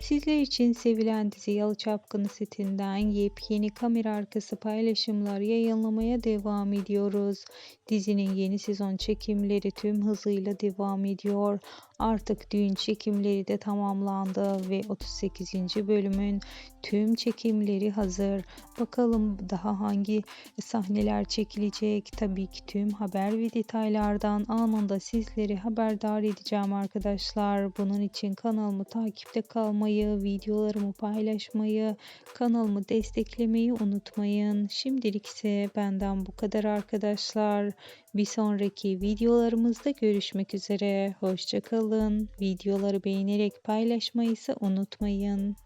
Sizler için sevilen dizi Yalı Çapkını setinden yepyeni kamera arkası paylaşımlar yayınlamaya devam ediyoruz. Dizinin yeni sezon çekimleri tüm hızıyla devam ediyor. Artık düğün çekimleri de tamamlandı ve 38. bölümün tüm çekimleri hazır. Bakalım daha hangi sahneler çekilecek? Tabii ki tüm haber ve detaylardan anında sizleri haberdar edeceğim arkadaşlar. Bunun için kanalımı takipte kalmayı, videolarımı paylaşmayı, kanalımı desteklemeyi unutmayın. Şimdilik ise benden bu kadar arkadaşlar. Bir sonraki videolarımızda görüşmek üzere. Hoşçakalın. Videoları beğenerek paylaşmayı ise unutmayın.